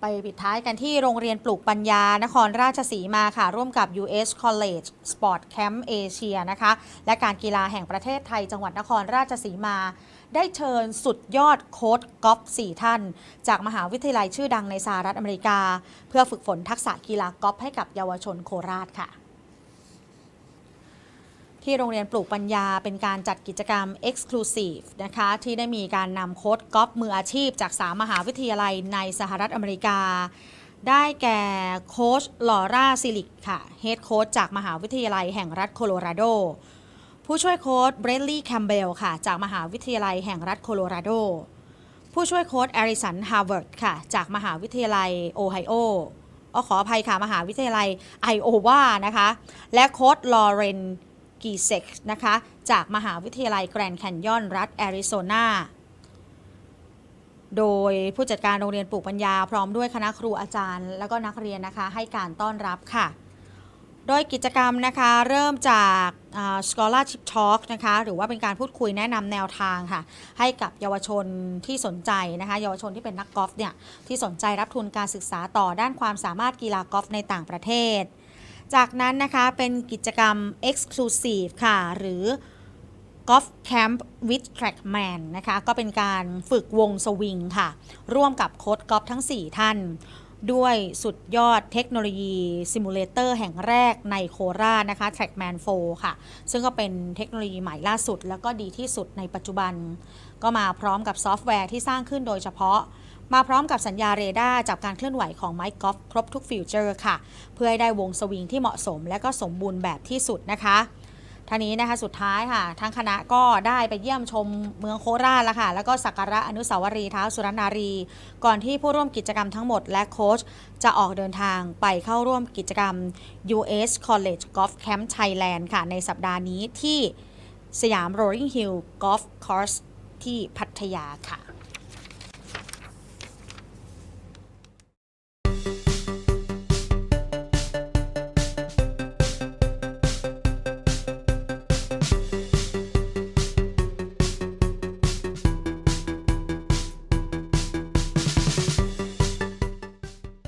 ไปปิดท้ายกันที่โรงเรียนปลูกปัญญานครราชสีมาค่ะ ร่วมกับ US College Sport Camp Asia นะคะ และการกีฬาแห่งประเทศไทยจังหวัดนครราชสีมา ได้เชิญสุดยอดโค้ชกอล์ฟ4ท่าน จากมหาวิทยาลัยชื่อดังในสหรัฐอเมริกา เพื่อฝึกฝนทักษะกีฬากอล์ฟให้กับเยาวชนโคราชค่ะ ที่โรงเรียนปลูกปัญญาเป็นการจัดกิจกรรม Exclusive นะคะที่ได้มีการนำโค้ชกอล์ฟมืออาชีพ จากสามมหาวิทยาลัยในสหรัฐอเมริกา ได้แก่โค้ชลอร่าซิลิกค่ะเฮดโค้ชจากมหาวิทยาลัยแห่งรัฐโคโลราโด ผู้ช่วยโค้ชเบรดลี่แคมเบลค่ะ จากมหาวิทยาลัยแห่งรัฐโคโลราโด ผู้ช่วยโค้ชแอริสันฮาร์วาร์ดค่ะ จากมหาวิทยาลัยโอไฮโออขออภัยค่ะ มหาวิทยาลัยไอโอวานะคะ และโค้ชลอเรน กีเซ็กนะคะ จากมหาวิทยาลัยแกรนด์แคนยอนรัฐแอริโซนาโดยผู้จัดการโรงเรียนปลูกปัญญาพร้อมด้วยคณะครูอาจารย์ แล้วก็นักเรียนนะคะ ให้การต้อนรับค่ะ โดยกิจกรรมนะคะเริ่มจาก scholarship talk นะคะหรือว่าเป็นการพูดคุยแนะนำแนวทางค่ะ ให้กับเยาวชนที่สนใจนะคะ เยาวชนที่เป็นนักกอล์ฟเนี่ยที่สนใจรับทุนการศึกษาต่อด้านความสามารถกีฬากอล์ฟในต่างประเทศ จากนั้นนะคะเป็นกิจกรรม Exclusive ค่ะ หรือ Golf Camp with Trackman นะคะ ก็เป็นการฝึกวงสวิงค่ะ ร่วมกับโค้ชกอล์ฟทั้ง 4 ท่าน ด้วยสุดยอดเทคโนโลยีซิมูเลเตอร์แห่งแรกในโคราชนะคะ Trackman 4 ค่ะ ซึ่งก็เป็นเทคโนโลยีใหม่ล่าสุด แล้วก็ดีที่สุดในปัจจุบัน ก็มาพร้อมกับซอฟต์แวร์ที่สร้างขึ้นโดยเฉพาะ มาพร้อมกับสัญญาเรดาร์จับการเคลื่อนไหวของไมค์กอล์ฟครบทุกฟิวเจอร์ค่ะ เพื่อให้ได้วงสวิงที่เหมาะสม และก็สมบูรณ์แบบที่สุดนะคะท่านี้นะคะสุดท้ายค่ะทางคณะก็ได้ไปเยี่ยมชมเมืองโคราชแล้วค่ะ แล้วก็สักการะอนุสาวรีย์ท้าวสุรนารี ก่อนที่ผู้ร่วมกิจกรรมทั้งหมดและโค้ชจะออกเดินทางไปเข้าร่วมกิจกรรม US College Golf Camp Thailand ค่ะ ในสัปดาห์นี้ที่สยาม Rolling Hill Golf Course ที่พัทยาค่ะ